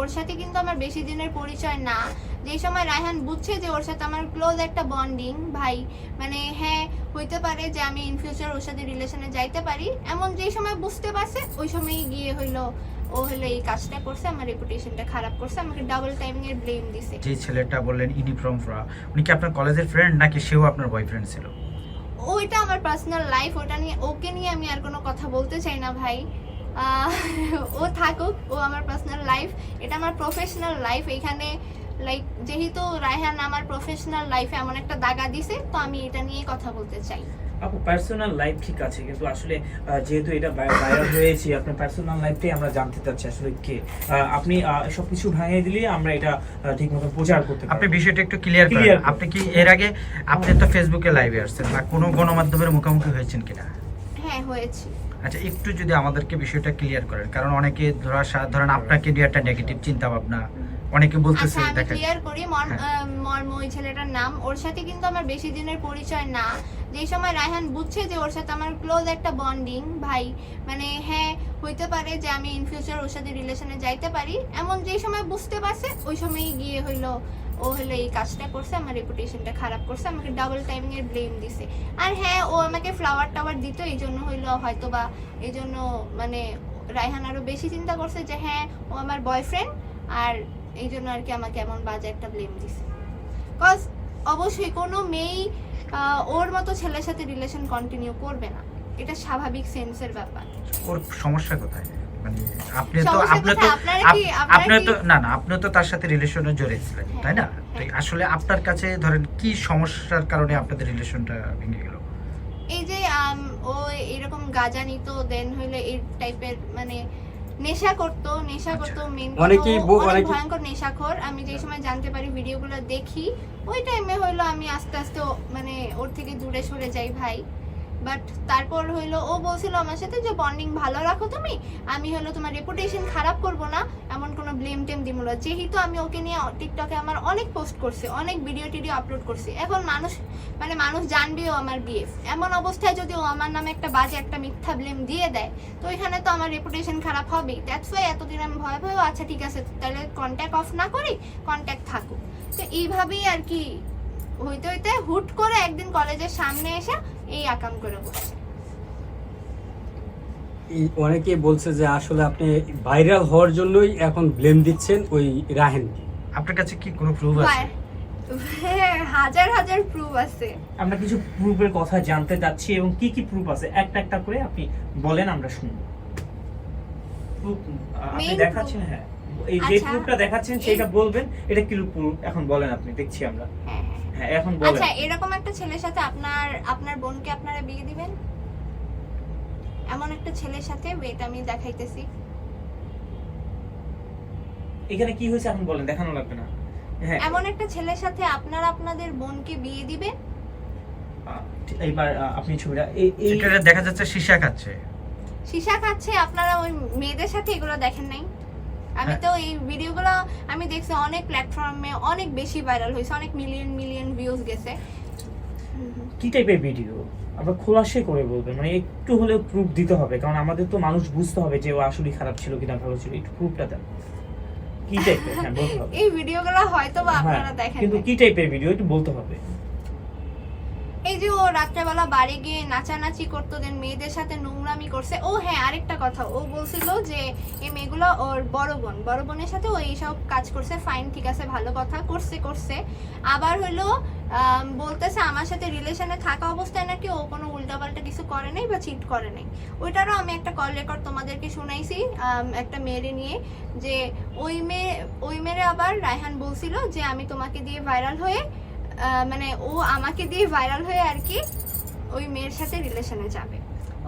ওর সাথে কিন্তু আমার বেশি দিনের পরিচয় না। যে সময় রায়হান বুঝছে যে ওর সাথে আমার ক্লোজ একটা বন্ডিং ভাই মানে হ্যাঁ হইতে পারে যে আমি ইন ফিউচার ওর সাথে রিলেশনে যাইতে পারি। এমন যেই সময় বুঝতে পারছে ওই সময়ই গিয়ে হইল ও হলো এই কাজটা করছে আমার রেপুটেশনটা খারাপ করছে আমাকে ডাবল টাইমিং এর ব্লেম দিছে। যে ছেলেটা বললেন ইউনিফর্ম ফ্রা উনি কি আপনার কলেজের ফ্রেন্ড নাকি সেও আপনার বয়ফ্রেন্ড ছিল? ওইটা আমার পার্সোনাল লাইফ ওটা নিয়ে ওকে নিয়ে আমি আর কোনো কথা বলতে চাই না ভাই। ও থাকুক ও আমার পার্সোনাল লাইফ এটা আমার প্রফেশনাল লাইফ এখানে লাইক যেহেতু রায়হান আমার প্রফেশনাল লাইফে এমন একটা দাগা দিছে তো আমি এটা নিয়ে কথা বলতে চাই। আপু পার্সোনাল লাইফ ঠিক আছে কিন্তু আসলে যেহেতু এটা ভাইরাল হয়েছে আপনার পার্সোনাল লাইফটাই আমরা জানতে চাচ্ছি আসলে কে? আহ, আপনি আহ, সবকিছু ভাঙিয়ে দিলে আমরা এটা ঠিক মতো প্রচার করতে আপনি বিষয়টা একটু ক্লিয়ার করেন। করুন। আপনি কি এর আগে আপনি তো ফেসবুকে লাইভে আসছেন বা কোনো গণমাধ্যমের মুখোমুখি হয়েছেন কিনা? হ্যাঁ হয়েছি। আচ্ছা একটু যদি আমাদেরকে বিষয়টা ক্লিয়ার করেন কারণ অনেকে ধরা ধরেন আপনাকে নিয়ে একটা নেগেটিভ চিন্তা ভাবনা অনেকে বলতেছে আচ্ছা দেখেন ক্লিয়ার করি হ্যাঁ। মর্ম ওই ছেলেটার নাম। ওর সাথে কিন্তু আমার বেশি দিনের পরিচয় না। যে সময় রায়হান বুঝছে যে ওর সাথে আমার ক্লোজ একটা বন্ডিং ভাই মানে হ্যাঁ হইতে পারে যে আমি ইন ফিউচার ওর সাথে রিলেশনে যাইতে পারি। এমন যেই সময় বুঝতে পারছে ওই সময়ই গিয়ে হইল ও হলো এই কাজটা করছে, আমার রেপুটেশনটা খারাপ করছে, আমাকে ডাবল টাইমিং এর ব্লেম দিছে। আর হ্যাঁ ও আমাকে ফ্লাওয়ার টাওয়ার দিত, এই জন্য হইল হয়তো বা এই জন্য মানে রায়হান আরও বেশি চিন্তা করছে যে হ্যাঁ ও আমার বয়ফ্রেন্ড আর এই জন্য আর কি আমাকে এমন বাজে একটা ব্লেম দিছে। কজ অবশ্যই কোনো মেয়েই ওর মতো ছেলের সাথে রিলেশন কন্টিনিউ করবে না। এটা স্বাভাবিক সেন্সের ব্যাপার। ওর সমস্যা কোথায়? মানে আপনি তো আপনি তো আপনি তো না না আপনি তো তার সাথে রিলেশনে জড়িয়েছিলেন হ্যাঁ, তাই না? হ্যাঁ। তো আসলে আপনার কাছে ধরেন কি সমস্যার কারণে আপনাদের রিলেশনটা ভেঙে গেল? এই যে ও এরকম গাজা নিত দেন হইলে এই টাইপের মানে নেশা করতো নেশা আচ্ছা। করতো মেন অনেকেই অনেক ভয়ঙ্কর নেশাখোর। আমি যে সময় জানতে পারি ভিডিওগুলো দেখি। ওই টাইমে হইল আমি আস্তে আস্তে মানে ওর থেকে দূরে সরে যাই ভাই। বাট তারপর হইল ও বলছিল আমার সাথে যে বন্ডিং ভালো রাখো তুমি। আমি হলো তোমার রেপুটেশন খারাপ করব না। এমন কোনো ব্লেম টেম দিব না। যেহেতু আমি ওকে নিয়ে টিকটকে আমার অনেক পোস্ট করছি, অনেক ভিডিও টিডিও আপলোড করছি। এখন মানুষ মানে মানুষ জানবেও আমার বিএফ এমন অবস্থায় যদি ও আমার নামে একটা বাজে একটা মিথ্যা ব্লেম দিয়ে দেয়, তো এখানে তো আমার রেপুটেশন খারাপ হবেই। দ্যাটস ওয়াই এতদিন আমি ভয় ভয় আচ্ছা ঠিক আছে, তাহলে কন্ট্যাক্ট অফ না করি কন্ট্যাক্ট থাকুক। তো এইভাবেই আর কি, হইতে হইতে হুট করে একদিন কলেজের সামনে এসে এই আকাম করে বসছে অনেকে বলছে যে আসলে আপনি ভাইরাল হওয়ার জন্যই এখন ব্লেম দিচ্ছেন ওই রাহেন আপনার কাছে কি কোনো প্রুফ আছে? হাজার হাজার প্রুফ আছে। আমরা কিছু প্রুফের কথা জানতে চাচ্ছি এবং কি কি প্রুফ আছে? একটা একটা করে আপনি বলেন আমরা শুনব। Proof, আহ, আপনি দেখাচ্ছেন হ্যাঁ। এই যে আচ্ছা। প্রুফটা দেখাচ্ছেন সেটা বলবেন। এটা কি প্রুফ এখন বলেন আপনি দেখছি আমরা। হ্যাঁ হ্যাঁ হ্যাঁ এখন বলেন। আচ্ছা এরকম একটা ছেলের সাথে আপনার আপনার বোনকে আপনারা বিয়ে দিবেন? এমন একটা ছেলের সাথে ওয়েট আমি দেখাইতেছি। এখানে কি হয়েছে এখন বলেন দেখানো লাগবে না। হ্যাঁ। এমন একটা ছেলের সাথে আপনারা আপনাদের বোনকে বিয়ে দিবেন? এইবার আপনি ছবিটা এটা দেখা যাচ্ছে সীসা খাচ্ছে। সীসা খাচ্ছে আপনারা ওই মেয়েদের সাথে এগুলো দেখেন নাই? আমি। তো এই ভিডিওগুলো আমি দেখছি অনেক প্ল্যাটফর্মে অনেক বেশি ভাইরাল হয়েছে অনেক মিলিয়ন মিলিয়ন ভিউজ গেছে। কি টাইপের ভিডিও আমরা খোলাসে করে বলবেন মানে একটু হলেও প্রুফ দিতে হবে কারণ আমাদের তো মানুষ বুঝতে হবে যে ও আসলে খারাপ ছিল কিনা ভালো ছিল একটু প্রুফটা দেন। কি টাইপের হ্যাঁ বলতে হবে। এই ভিডিওগুলো হয়তো বা হ্যাঁ, আপনারা দেখেন কিন্তু কি টাইপের ভিডিও একটু বলতে হবে। এই যে ও রাত্রেবেলা বাড়ি গিয়ে নাচানাচি করতো দেন মেয়েদের সাথে নোংরামি করছে। ও হ্যাঁ আরেকটা কথা। ও বলছিল যে এই মেয়েগুলো ওর বড় বোন। বড় বোনের সাথে ও এইসব কাজ করছে। ফাইন ঠিক আছে, ভালো কথা, করছে করছে। আবার হলো বলতেছে, আমার সাথে রিলেশনে থাকা অবস্থায় নাকি ও কোনো উল্টাপাল্টা কিছু করে নাই বা চিট করে নাই? ওইটারও আমি একটা কল রেকর্ড তোমাদেরকে শুনাইছি একটা মেয়েরে নিয়ে, যে ওই মেয়ে, ওই মেয়েরে আবার রায়হান বলছিল যে, আমি তোমাকে দিয়ে ভাইরাল হয়ে মানে ও আমাকে দিয়ে ভাইরাল হয়ে আর কি ওই মেয়ের সাথে রিলেশনে যাবে।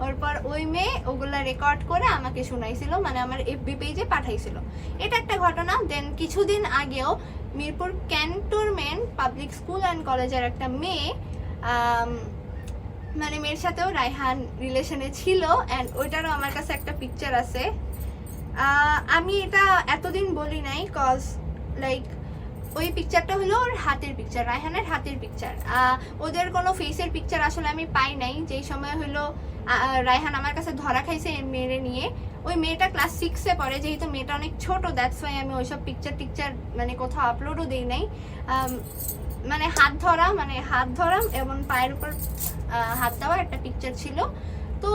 ওরপর ওই মেয়ে ওগুলা রেকর্ড করে আমাকে শোনাইছিল মানে আমার এফবি পেজে পাঠাইছিল। এটা একটা ঘটনা দেন কিছুদিন আগেও Mirpur cantonment public school and কলেজের একটা মেয়ে মানে মেয়ের সাথেও রায়হান রিলেশনে ছিল অ্যান্ড ওইটারও আমার কাছে একটা পিকচার আছে। আমি এটা এতদিন বলি নাই কজ লাইক ওই পিকচারটা হলো ওর হাতের পিকচার রায়হানের হাতের পিকচার ওদের কোনো ফেসের পিকচার আসলে আমি পাই নাই। যেই সময় হলো রায়হান আমার কাছে ধরা খাইছে মেয়েরে নিয়ে। ওই মেয়েটা ক্লাস সিক্সে পড়ে, যেহেতু মেয়েটা অনেক ছোট দ্যাটস ওয়াই আমি ওইসব পিকচার টিকচার মানে কোথাও আপলোডও দিই নাই। মানে হাত ধরা মানে হাত ধরা, এবং পায়ের উপর হাত দেওয়া একটা পিকচার ছিল। তো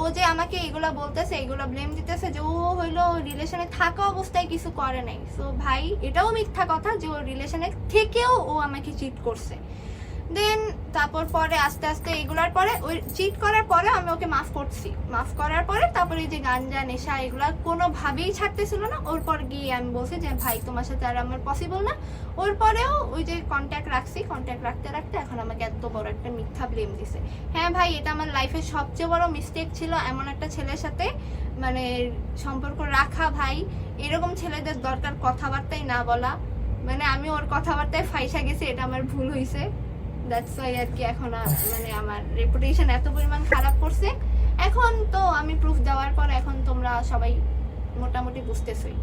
ও যে আমাকে এগুলো বলতেছে, এগুলো ব্লেম দিতেছে যে ও হইল রিলেশনে থাকা অবস্থায় কিছু করে নাই। সো ভাই, এটাও মিথ্যা কথা যে ও রিলেশনে থেকেও ও আমাকে চিট করছে। দেন তারপর পরে আস্তে আস্তে এগুলার পরে ওই চিট করার পরে আমি ওকে মাফ করছি। মাফ করার পরে তারপরে যে গাঞ্জা, নেশা এগুলা কোনোভাবেই ছাড়তেছিল না। ওর পর গিয়ে আমি বলছি যে, ভাই, তোমার সাথে আর আমার পসিবল না। ওর পরেও ওই যে কন্ট্যাক্ট রাখছি। কন্ট্যাক্ট রাখতে রাখতে এখন আমাকে এত বড় একটা মিথ্যা ব্লেম দিছে। হ্যাঁ ভাই, এটা আমার লাইফের সবচেয়ে বড় মিস্টেক ছিল এমন একটা ছেলের সাথে মানে সম্পর্ক রাখা, ভাই। এরকম ছেলেদের দরকার কথাবার্তাই না বলা। মানে আমি ওর কথাবার্তায় ফাইসা গেছি, এটা আমার ভুল হয়েছে দ্যাটস ওয়াই আর কি এখন মানে আমার রেপুটেশন এত পরিমাণ খারাপ করছে। এখন তো আমি প্রুফ দেওয়ার পর এখন তোমরা সবাই মোটামুটি বুঝতেছই।